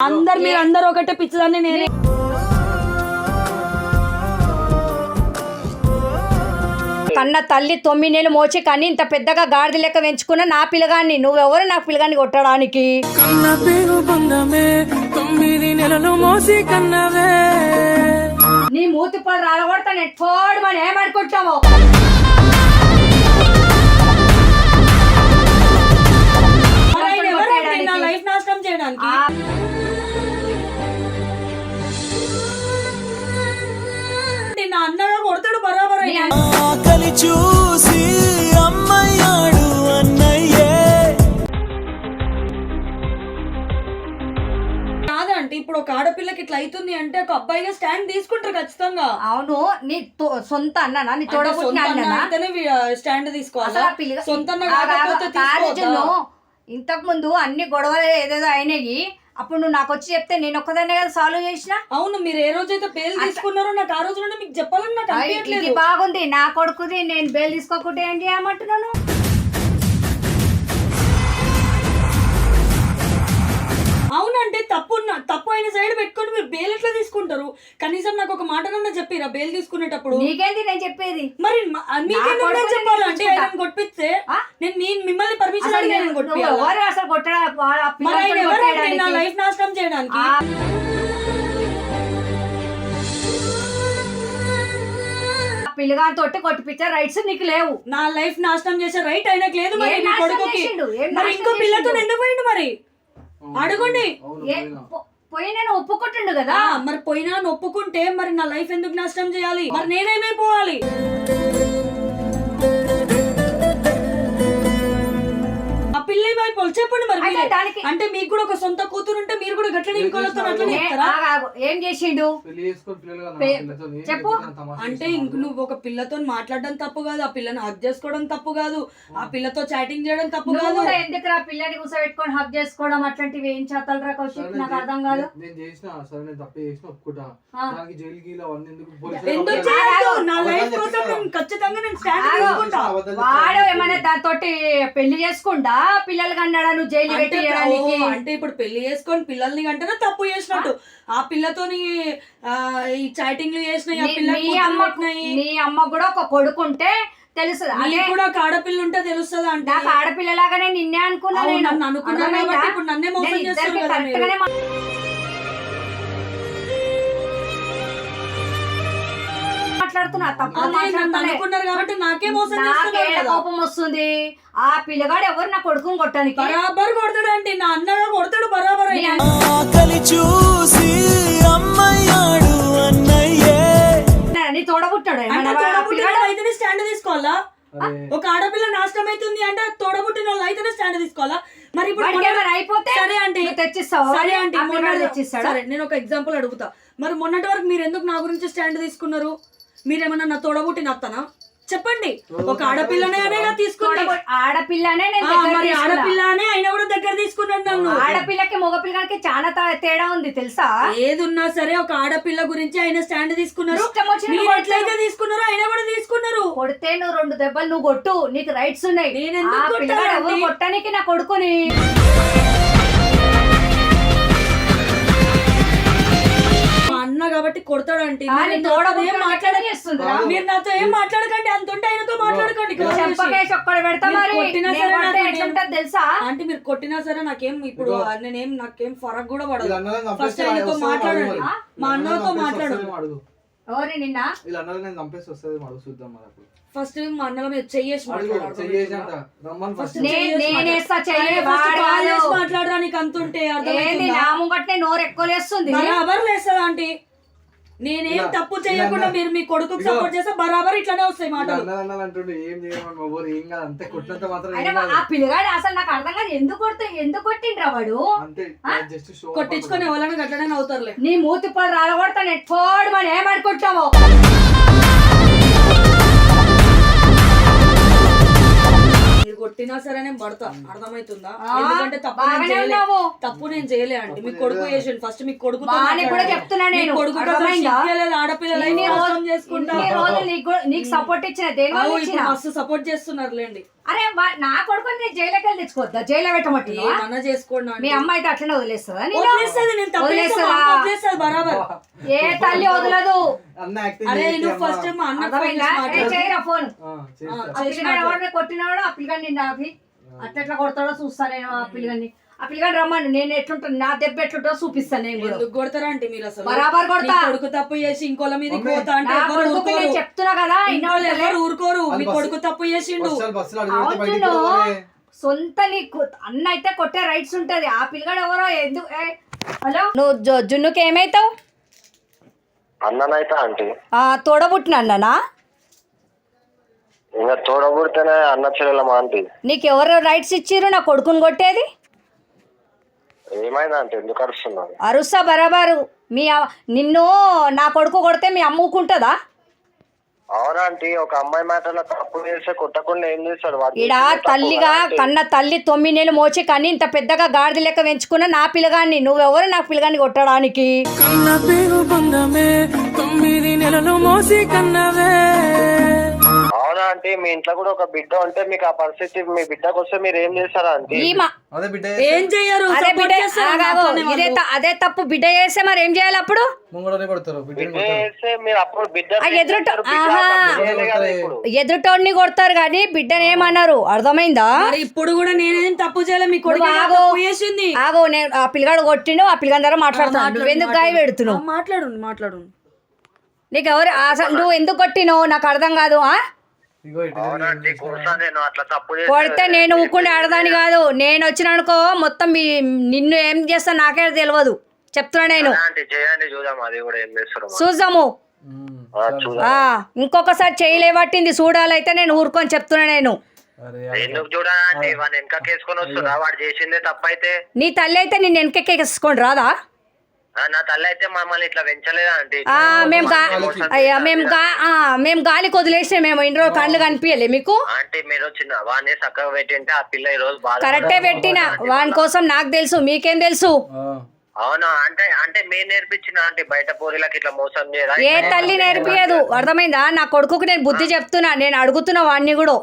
అందరు మీరు అందరు ఒకటే పిచ్చదాన్ని నేనే. కన్న తల్లి తొమ్మిది నెలలు మోచి కానీ ఇంత పెద్దగా గాడిద లెక్క పెంచుకున్న నా పిల్లగాన్ని నువ్వెవరు నా పిల్లగాన్ని కొట్టడానికి? కన్న పేరు బంధమే తొమ్మిది నెలలు మోసి కన్నవే. నీ మూతి పళ్ళు రాలగొడతా నెట్ఫోడు మనం ఏమనుకుంటామో అబ్బాయిగా స్టాండ్ తీసుకుంటారు ఖచ్చితంగా. అవును నీ తో- సొంత అన్ననా? నీ తోడబుట్టిన అన్ననా? స్టాండ్ తీసుకోవాలా. అసలు ఆ పిల్ల- సొంత అన్న ఆ- ఆ- కాకపోతే కాలేజీలో తీసుకోవద్దా? ఇంతకు ముందు అన్ని గొడవలు ఏదేదో అయినాయి. అప్పుడు నువ్వు నాకు వచ్చి చెప్తే నేను ఒక్కదాన్నే కదా సాల్వ్ చేసిన? అవును మీరు ఏ రోజైతే పేరు తీసుకున్నారో నాకు ఆ రోజు నుండి మీకు చెప్పాలని నాకు అనిపించట్లేదు. బాగుంది. నా కొడుకుది నేను బెయిల్ తీసుకోకుంటే ఏం చేయమంటున్నాను కనీసం నాకు ఒక మాటనన్నా చెప్పిరా? బెయిల్ తీసుకునేటప్పుడు. నీకేంది నేను చెప్పేది? మరి చెప్పాలంటే తీసుకుంటా. ఆయన కొట్టిస్తే? నేను మీ మిమ్మల్ని పర్మిషన్ అసలు అడిగి నేను నువ్వు కొట్టియాలా? ఎవరు అసలు కొట్టడా? నా? లైఫ్ నాశనం చేయడానికి? ఆ. పిల్లగాని తోటి కొట్టిపించే రైట్స్ నీకు లేవు. నా లైఫ్ నాశనం చేసే రైట్ ఆయనకు లేదు మరి కొడుకుకి. మరి ఇంకో పిల్లతో? ఎందుకు పోయిండు మరి? అడగండి. పోయి నేను ఒప్పుకుంటుండు కదా? మరి పోయినా అని ఒప్పుకుంటే మరి నా లైఫ్ ఎందుకు నాశనం చేయాలి? మరి నేనేమైపోవాలి ఆ పిల్ల ఏమైపోవాలి? చెప్పండి మరి అయితే మీరే. దానికి- అంటే మీకు కూడా ఒక సొంత కూతురు ఉంటే మీరు కూడా గట్లనే ఇంకోళ్ళతో అట్లనే ఏ- చెప్తారా చేసిండు? చెప్పు. అంటే ఇంక నువ్వు ఒక పిల్లతో మాట్లాడడం తప్పు కాదు ఆ పిల్లని హక్ చేసుకోవడం తప్పు కాదు ఆ పిల్లతో చాటింగ్ చేయడం తప్పు కాదు. ఎందుకు రా పిల్లని కూర్చోబెట్టుకొని హక్ చేసుకోవడం? అట్లాంటివి ఏం చేతలు రా కౌశిక్? నేను నాకు అర్థం కాదు. నేను చేసిన సరే నేను తప్పే చేసిన ఒప్పుకుంటా. ఆ. దానికి జైలు గీలు అవన్నీ ఎందుకు పోలీసులు ఎందుకు అబద్ధాలు చేయొద్దు? నా అబద్ధాలు లైఫ్ చెప్తారా? కోసం నేను ఖచ్చితంగా నేను స్టాండ్ ఆగు. తీసుకుంటా. అబద్ధాలు వాడు? ఏమైనా దాంతోటి పెళ్ళి చేసుకుంటా? పిల్లలు కన్నాడా? నువ్వు జైలు పెట్టి అంటే ఇప్పుడు పెళ్ళి చేసుకొని పిల్లల్ని కంటేనే తప్పు చేసినట్టు. ఆ పిల్లతోని ఈ చాటింగ్లు చేసినాయి ఆ నీ అమ్మ నీ అమ్మ కూడా ఒక కొడుకుంటే తెలుసు అదే కూడా ఒక ఆడపిల్ల ఉంటే తెలుస్తుందా అంటే నాకు ఆడపిల్లలాగానే నిన్నే అనుకున్నా అవును, నేను. నన్ను అనుకున్నారు అర్థమైందా? కాబట్టి ఇప్పుడు నన్నే మోసం నేను కదా మా- మాట్లాడుతున్నా తప్పు అనుకున్నారు కాబట్టి నాకే మోసం. కోపం వస్తుంది? ఆ పిల్లగాడు ఎవరు నా కొడుకుని కొట్టడానికి? బరాబర్ కొడతాడు అంటే నా అన్నగా కొడతాడు బరాబర్ ఆకలి చూసి అమ్మయ్యాడు అన్నయ్యే. నీ తోడబుట్టాడు అయితేనే స్టాండ్ తీసుకోవాలా? ఒక ఆడపిల్ల నాశనం అవుతుంది అంటే తోడబుట్టిన వాళ్ళు అయితేనే స్టాండ్ తీసుకోవాలా? మరి ఇప్పుడు అయిపోతే సరే అంటే నువ్వు తెచ్చిస్తావా? సరే అంటే? సరే నేను ఒక ఎగ్జాంపుల్ అడుగుతా. మరి మొన్నటి వరకు మీరు ఎందుకు నా గురించి స్టాండ్ తీసుకున్నారు? మీరేమన్నా నా తోడబుట్టిన అత్తనా చెప్పండి. ఒక ఆడపిల్లనే అనేగా తీసుకున్నా తోడబుట్- ఆడపిల్లనే నేను మరి తీసుకున్నా. ఆడపిల్ల అనే అయినా కూడా దగ్గర తీసుకున్నాడు నన్ను. ఆడపిల్లకి మగపిల్లకి చాలా తేడా ఉంది తెలుసా? ఏది ఉన్నా సరే ఒక ఆడపిల్ల గురించి ఆయన స్టాండ్ తీసుకున్నారు. మీరు. ఎట్లయితే తీసుకున్నారో ఆయన కూడా తీసుకున్నారు. కొడితే నువ్వు రెండు దెబ్బలు నువ్వు కొట్టు నీకు రైట్స్ ఉన్నాయి. నేను? కొట్టడానికి నా కొడుకుని? అన్న కాబట్టి కొడతాడంటే మీరు నీ నాతో ఏం మాట్లాడ చేస్తుందిరా? మీరు నాతో ఏం మాట్లాడకండి అంత ఉంటే ఆయనతో మాట్లాడకండి తెలుసా? అంటే మీరు కొట్టినా సరే నాకేం ఇప్పుడు. నేనేం నాకేం ఫరక్ కూడా పడదు. ఫస్ట్ ఆయనతో మాట్లాడండి. మా అన్నతో అన్నలను చంపేస్తే మాట్లాడు వస్తుందేమో అడుగు. ఎవరి నిన్న? వీళ్ళ అన్నలను నేను చంపేసి వస్తుంది అడుగు చూద్దాం మరి అప్పుడు. ఫస్ట్ మా అన్నల మీద చెయ్యేసి. మాట్లాడరా? నీకు అంత ఉంటే ఏంది అర్థమవుతుందా? నా ముంగట్నే నోరు ఎక్కువలేస్తుంది బరాబర్ లేస్తుందా ఆంటీ? నేనేం తప్పు చేయకుండా మీరు మీ కొడుకుకి ఇదిగో. సపోర్ట్ చేస్తే బరాబర్ ఇట్లానే వస్తాయి వీళ్ళ మాటలు. అన్నలు అన్నలు అంటుండే ఏం చేయమని ఎవరు ఏం కాదు అంతే కొట్టినంత మాత్రం అయినా ఏం కాదు. ఆ పిల్లగాడు అసలు నాకు అర్థం కాదు ఎందుకు కొడుతూ ఎందుకు కొట్టిండ్రా వాడు? అంతే జస్ట్ షో కొట్టించుకొని ఎవరైనా గట్లనే అవుతారులే నీ మూతి పళ్ళు రాలగొడతా నెట్ఫోడు మనం ఏమనుకుంటామో కొట్టినా సరే నేను పడతా. అర్థమవుతుందా? ఆ, ఎందుకంటే తప్పు నేను బాగానే చేయలే. ఉన్నావు. తప్పు నేను చేయలే అండి మీ కొడుకు చేసిండు. ఫస్ట్ మీ కొడుకు బాగానే కూడా చెప్తున్నా నేను. అర్థమైందా? ఆడపిల్లలు ఇన్ని మోసం రోజులు చేసుకుంటా. ఇన్ని రోజులు నీకు నీకు సపోర్ట్ ఇచ్చిన దేని వల్ల అవు, ఇచ్చిన? ఇప్పుడు మస్తు సపోర్ట్ చేస్తున్నారులేండి. అరే వా- నా కొడుకు నేను జైలుకి వెళ్ళి తెచ్చుకోవద్దా? జైల్లో పెట్టమంటున్నావా? ఏమన్నా చేసుకోండి మీ. అమ్మ అయితే అట్లనే వదిలేస్తుందా నిన్ను? వదిలేస్తుంది నేను తప్పు చేస్తే మా వదిలేస్తుందా? అమ్మ వదిలేస్తుంది బరాబర్. ఏ తల్లి వదలదు. అరే నువ్వు. ఫస్ట్ మా అన్న ఫోన్ ఆ, చేస్తా. ఆ, ఆ పిల్లగాడు ఎవరిని కొట్టినాడో ఆ పిల్లగాడు నిన్ను ఆపి అట్లా ఎట్లా కొడతాడో చూస్తా నేను ఆ పిల్లగాడిని. ఆ పిల్లగాడు రమ్మను నేను ఎట్లుంటాను నా దెబ్బ ఎట్లుంటో చూపిస్తాను నేను కూడా. ఎందుకు కొడతారా అంటే మీరు అసలు? బరాబర్ కొడతా. కొడుకు తప్పు చేసి ఇంకోళ్ళ మీద. పోతా అంటే నా ఎవరు కొడుకు నేను ఊరుకోరు చెప్తున్నా కదా ఇన్నోళ్ళు ఎవరు ఊరుకోరు? మీ కొడుకు తప్పు చేసిండు. అవును. సొంత నీకు అన్న అయితే కొట్టే రైట్స్ ఉంటది. ఆ పిల్లగాడు ఎవరో ఎందుకు? ఏ, హలో? నువ్వు జు- జున్నుకి ఏమైతావు? అన్ననైతే ఆంటీ. తోడబుట్టిన అన్ననా? ఇంకా తోడబుడితేనే అన్న చెల్లెలమా ఆంటీ. నీకు ఎవరు రైట్స్ ఇచ్చిర్రు నా కొడుకుని కొట్టేది? ఏమైంది ఆంటీ? ఎందుకు అరుస్తున్నావు? అరుసా బరాబరు. మీ నిన్ను నా కొడుకు కొడితే మీ అమ్మ ఊకుంటుందా అవునా ఆంటీ? ఒక అమ్మాయి మ్యాటర్లో తప్పు చేస్తే కొట్టకుండా ఏం చేస్తాడు? వాడు తప్పు తల్లిగా. కన్న తల్లి తొమ్మిది నెలలు మోచి కని ఇంత పెద్దగా గాడిద లెక్క పెంచుకున్న నా పిల్లగాన్ని నువ్వెవరు నా పిల్లగాన్ని కొట్టడానికి? కన్న పేరు బంధమే తొమ్మిది నెలలు మోసి కన్నవే. ఆంటీ మీ ఇంట్లో కూడా ఒక బిడ్డ ఉంటే మీకు ఆ పరిస్థితి మీ బిడ్డకు వస్తే మీరు ఏం చేస్తారా ఆంటీ? అదే బిడ్డ ఏం చెయ్యరు? అదే Support బిడ్డ చేస్తారు ఆగాగు. నాతోనే ఇదే వాళ్ళు. త- అదే తప్పు. బిడ్డ చేస్తే మరి ఏం చేయాలి అప్పుడు? ముంగడనే కొడతారు బిడ్డని బిడ్డ కొడతారు. చేస్తే మీరు అప్పుడు బిడ్డ ఆ ఎదురుట- బిడ్డ ఆహా. తప్పు చేయలే కదా ఇప్పుడు. ఎదుటోడిని కొడతారు కానీ బిడ్డని ఏమన్నారు అర్థమైందా? మరి ఇప్పుడు కూడా నేనేం తప్పు చేయలే మీ కొడుకు నువ్వు ఆగు. తప్పు చేసింది ఆగో నేను ఆ పిల్లగాడు కొట్టిండు ఆ పిల్లగాడి ద్వారా మాట్లాడుతున్నాను నువ్వు ఎందుకు గాయ పెడుతున్నావు? మాట్లాడు మాట్లాడు. నీకు ఎవరు అసలు నువ్వు ఎందుకు కొట్టినావు నాకు అర్థం కాదు ఆ? కొడతా నేను అట్లా తప్పు చేస్తే కొడితే నేను ఊకుండే ఆడదాని కాదు. నేను వచ్చిన అనుకో మొత్తం మీ నిన్ను ఏం చేస్తా నాకే తెలియదు. చెప్తున్నా నేను. ఆంటీ చేయండి చూద్దాం అది కూడా ఏం చేస్తాడు చూద్దాము. ఉమ్, చూద్దాం. ఆ ఇంకొకసారి చేయలేబట్టింది చూడాలైతే నేను ఊరుకొని చెప్తున్నా నేను. నీ తల్లి అయితే నేను వెనకెక్కేసుకోండి రాదా? నా తల్లి అయితే మమ్మల్ని ఇట్లా పెంచలేదా అంటే ఆ, మేము అయ్యా మేము గా ఆ, మేము గాలికి వదిలేసిన మేము ఇన్ని రోజులు కళ్ళు కనిపించలే మీకు. ఆంటీ మీరు వచ్చిన వాడిని చక్కగా పెట్టింటే ఆ పిల్ల ఈ రోజు బాధ కరెక్టే పెట్టిన వాని కోసం నాకు తెలుసు మీకేం తెలుసు? ఆ, అవునా? అంటే అంటే మీరు నేర్పించిన ఆంటీ బయట పోరీలకు ఇట్లా మోసం చేయరా? ఏ తల్లి నేర్పియదు. అర్థమైందా? నా కొడుకుకి నేను బుద్ధి చెప్తున్నా నేను అడుగుతున్నా వాడిని కూడా.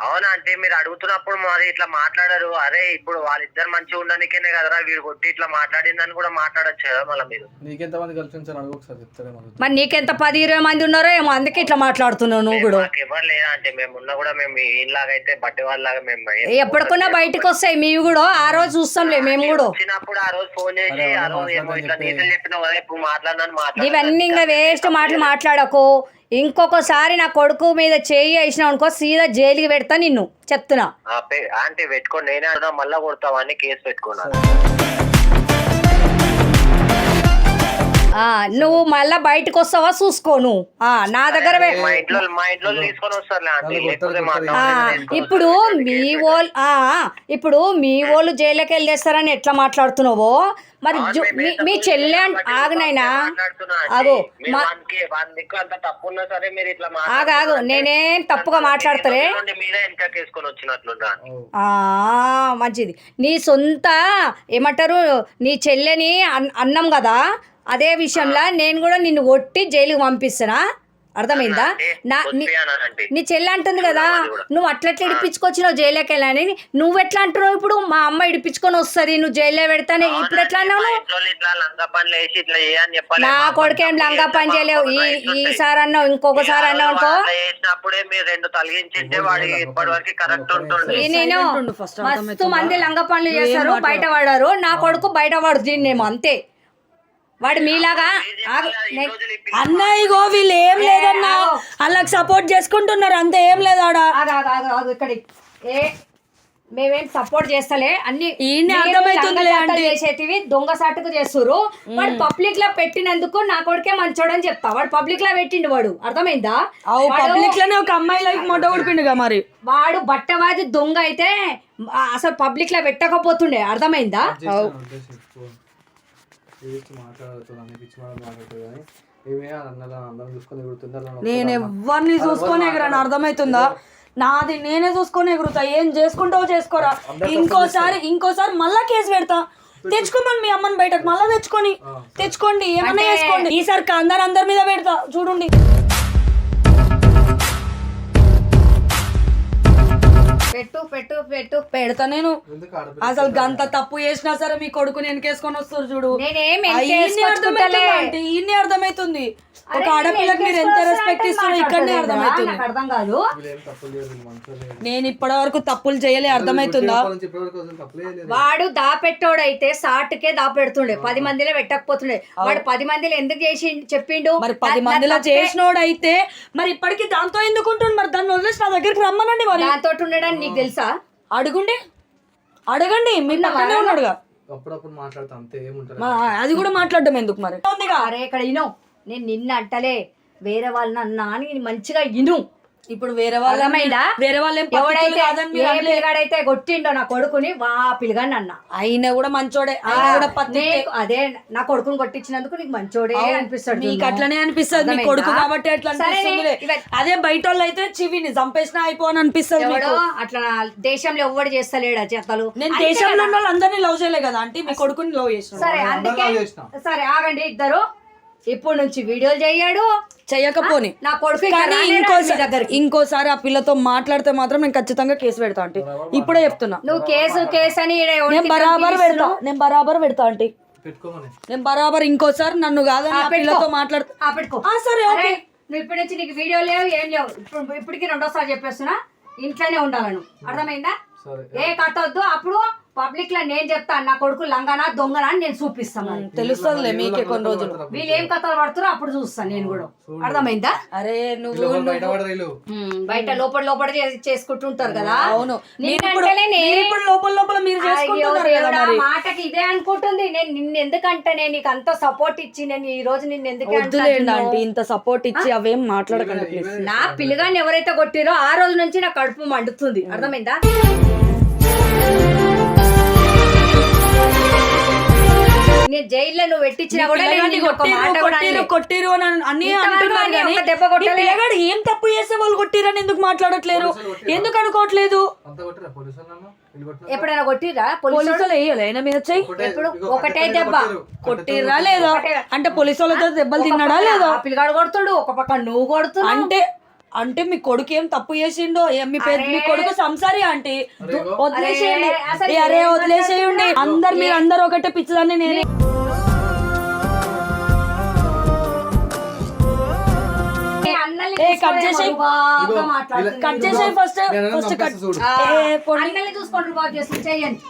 అవునా అంటే మీరు అడుగుతున్నప్పుడు మరి ఇట్లా మాట్లాడరు. అరే ఇప్పుడు వాళ్ళిద్దరు మంచిగా ఉండడానికేనే కదరా వీడు కొట్టి ఇట్లా మాట్లాడిందని కూడా మాట్లాడచ్చు కదా మళ్ళీ మీరు. నీకెంత మంది అడుగు ఒకసారి చెప్తారే మరి నీకెంత పది ఇరవై మంది ఉన్నారో ఏమో అందుకే ఇట్లా మాట్లాడుతున్నావు నువ్వు కూడా. మాకు ఎవరు లేదా అంటే మేము ఉన్నా కూడా మేము ఈలాగా అయితే బట్టి వాళ్ళలాగా మేము ఏం ఎప్పటికన్నా బయటకు వస్తాయి మీవి కూడా ఆ రోజు చూస్తాంలే మేము కూడా. వచ్చినప్పుడు ఆ రోజు ఫోన్ చేసి ఆ రోజు ఏమో ఇట్లా నీతులు చెప్పినావు కదా ఇప్పుడు మాట్లాడినాను మాట్లాడు ఇవన్నీ ఇంకా వేస్ట్ మాటలు మాట్లాడకు. ఇంకొకసారి నా కొడుకు మీద చేయి వేసినావు అనుకో సీదా జైలుకి పెడతా నిన్ను. చెప్తున్నా. ఆంటీ పెట్టుకోండి నేనే అడుగుదా మళ్ళా కొడతావని కేసు పెట్టుకున్నాను నువ్వు మళ్ళా బయటకు వస్తావా చూసుకోను ఆ, నా దగ్గర ఇప్పుడు. మీ వాళ్ళు ఆ, ఇప్పుడు మీ వాళ్ళు జైలుకి వెళ్ళేస్తారని ఎట్లా మాట్లాడుతున్నావో? మరి మీ- చెల్లె ఆగునైనా. ఆగు ఆగు ఆగు. నేనేం తప్పుగా మాట్లాడతలే. మంచిది. నీ సొంత ఏమంటారు? నీ చెల్లెని అన్- అన్నం కదా? అదే విషయంలో నేను కూడా నిన్ను కొట్టి జైలుకి పంపిస్తున్నా. అర్థమైందా? నా నీ- చెల్లె అంటుంది కదా నువ్వు అట్లట్లా ఇడిపించుకొచ్చినావు జైలుకి వెళ్ళని నువ్వు ఎట్లా అంటున్నావు ఇప్పుడు? మా అమ్మ ఇడిపించుకొని వస్తుంది నువ్వు జైల్లో పెడతానే ఇప్పుడు ఎట్లా అన్నావు నా కొడుకేం లంగా పని చేయలేవు. ఈ ఈసారి అన్నావు ఇంకొకసారి అన్నావు అనుకో. నేను మస్తు? మంది లంగ పనులు చేస్తారు. బయట పడారు. నా కొడుకు బయట పడు దీన్నేమో అంతే. వాడు మీలాగా ఆగు, నే- అన్న ఇగో వీళ్ళు ఏం లేదన్నా వాళ్ళకి సపోర్ట్ చేసుకుంటున్నారు. అంతే ఏం లేదు ఆడ. ఇక్కడి. ఏ మేమేం సపోర్ట్ చేస్తలే. అన్ని చేసేటివి దొంగ సాటుకు చేస్తురు వాడు పబ్లిక్లో పెట్టినందుకు నా కొడుకే మంచోడని చెప్తా. వాడు పబ్లిక్లో పెట్టిండు వాడు. అర్థమైందా? పబ్లిక్లోనే ఒక అమ్మాయి లైఫ్ మొట్ట ఊడిపిండుగా మరి. వాడు బట్టవాది దొంగ అయితే అసలు పబ్లిక్లో పెట్టకపోతుండే. అర్థమైందా? మాట్లాడుతుంది అన్ని పిచ్చి మాటలు మాట్లాడుతుంది కానీ ఏమే అన్నలా అందరం చూసుకొని అలా నేను ఎవరిని చూసుకొని ఎగరాను అర్థమవుతుందా నాది నేనే చూసుకొని ఎగురుతా ఏం చేసుకుంటావో చేసుకోరా. ఇంకోసారి ఇంకోసారి మళ్ళా కేసు పెడతా. తెచ్చుకోమని మీ అమ్మని బయటకు మళ్ళా తెచ్చుకొని. తెచ్చుకోండి ఏమన్నా చేసుకోండి. ఈసారి అందరు అందరి మీద పెడతా చూడండి. పెట్టు పెట్టు పెట్టు. పెడతా నేను. అసలు గంత తప్పు చేసినా సరే మీ కొడుకుని వెనకేసుకొని వస్తారు చూడు. ఈయన్ని. అర్థమవుతుందా అర్థమవుతుంది ఒక ఆడపిల్లకి మీరు ఎంత రెస్పెక్ట్ ఇస్తారో ఇక్కడనే అర్థమవుతుంది నాకు అర్థం కాదు. నేను ఇప్పటి వరకు తప్పులు చేయలే అర్థమవుతుందా నుంచి ఇప్పటివరకు అసలు తప్పులే చేయలేదు. వాడు దాపెట్టోడైతే సాటుకే దాపెడుతుండే. పది మందిలో పెట్టకపోతుండే. వాడు పది మందిలో ఎందుకు చేసి చెప్పిండు? మరి పది మందిలో తప్పే. చేసినోడు అయితే మరి ఇప్పటికి దాంతో ఎందుకు ఉంటుంది మరి దాన్ని వదిలేసి నా దగ్గరికి రమ్మనండి మరి. దాంతో ఉండడానికి నీకు తెలుసా? అడుగుండి. అడగండి. మీరు పక్కనే ఉన్నాడుగా. అప్పుడప్పుడు మాట్లాడతా అంతే అది కూడా మాట్లాడడం ఎందుకు మరి? ఉందిగా అరే ఇక్కడ ఇను. నేను నిన్న అంటలే. వేరే వాళ్ళని అన్నా అని మంచిగా ఇను. ఇప్పుడు వేరే వాళ్ళ? వేరే వాళ్ళు. పిల్లగాడైతే కొట్టిండో నా కొడుకుని వా పిల్లగాని అన్న ఆయన కూడా మంచోడే ఆయన కూడా పద్ధతి నీకు అదే నా కొడుకుని కొట్టించినందుకు నీకు మంచోడే అనిపిస్తాడు మీకు చూడు. అట్లనే అనిపిస్తుంది అర్థమైందా? కొడుకు కాబట్టి అట్లా అనిపిస్తుంది అదే బయట వాళ్ళు అయితే చివిని చంపేసినా అయిపోని అనిపిస్తుంది ఎవడో అట్లా నా దేశంలో ఎవ్వడు చేస్తలేడు చెత్తలు నేను దేశంలో ఉన్న వాళ్ళందరినీ లవ్ చేయలే కదా అంటే మీ కొడుకుని లవ్ చేసిన సరే అందుకే. సరే ఆగండి ఇద్దరు ఇప్పుడు నుంచి వీడియోలు చెయ్యాడు చెయ్యకపోని నా కొడుకు ఇక్కడ కానీ రానే రాడు మీ ఇంకోసారి దగ్గరికి. ఇంకోసారి ఆ పిల్లతో మాట్లాడితే మాత్రం నేను ఖచ్చితంగా కేసు పెడతా అంటే ఇప్పుడే చెప్తున్నా. నువ్వు కేసు కేసు అని ఈడ ఎవరికి నేను బరాబర్ పెడతా నేను బరాబర్ పెడతా అంటే పెట్టుకోమని. నేను బరాబర్ ఇంకోసారి నన్ను కాదని ఆ. పిల్లతో మాట్లాడుతా ఆ, పెట్టుకో. ఆ, సరే ఓకే. అరే, నువ్వు ఇప్పటి నుంచి నీకు వీడియో లేవు ఏం లేవు. ఇప్పుడు ఇప్పటికి రెండోసారి చెప్పేస్తున్నా ఇంట్లోనే ఉండాలను అర్థమైందా? సరే. ఏ కట్టొద్దు. అప్పుడు పబ్లిక్లో నేను చెప్తాను నా కొడుకు లంగనా దొంగనా అని నేను చూపిస్తాను మరి. తెలుస్తుందిలే మీకే కొన్ని రోజులు. వీళ్ళు ఏం కథలు పడుతారో అప్పుడు చూస్తాను నేను కూడా. అర్థమైందా? అరే నువ్వు బయట లోపల లోపల చేసుకుంటుంటారు కదా. అవును. లోపల లోపల మీరు చేసుకుంటున్నారు మాటకి ఇదే అనుకుంటుంది. నేను నిన్ను ఎందుకంటే నేను నీకు అంత సపోర్ట్ ఇచ్చి నేను ఈ రోజు నిన్ను ఎందుకు ఇంత సపోర్ట్ ఇచ్చి అవేం మాట్లాడకండి ప్లీజ్ నా పిల్లగాన్ని ఎవరైతే కొట్టిరో ఆ రోజు నుంచి నా కడుపు మండుతుంది. అర్థమైందా? నేను జైల్లో నువ్వు పెట్టించినా కూడా. కొట్టిర్రు అని అంటున్నారు దెబ్బ ఏం తప్పు చేసే వాళ్ళు కొట్టిరని ఎందుకు మాట్లాడట్లేరు? ఎందుకు అనుకోవట్లేదు? కొట్టరా ఎప్పుడైనా కొట్టిరా పోలీసు పోలీసులు వేయాలి అయినా మీద ఒకటే- ఎప్పుడు? ఒకటే దెబ్బ. కొట్టిర్రా. లేదా? అంటే పోలీసు వాళ్ళతో దెబ్బలు తిన్నాడా లేదా? ఆ పిల్లగాడు కొడుతుడు ఒక పక్క నువ్వు కొడుతున్నావు. అంటే అంటే మీ కొడుకు ఏం తప్పు చేసిండో? మీ మీ కొడుకు సంసారి అంటే వదిలేసేయండి. అరే, వదిలేసేయండి? అందరు మీరు అందరు ఒకటే పిచ్చిదాన్ని నేనే. కట్ చేసేయ్. First cut. అన్నల్ని చెయ్యండి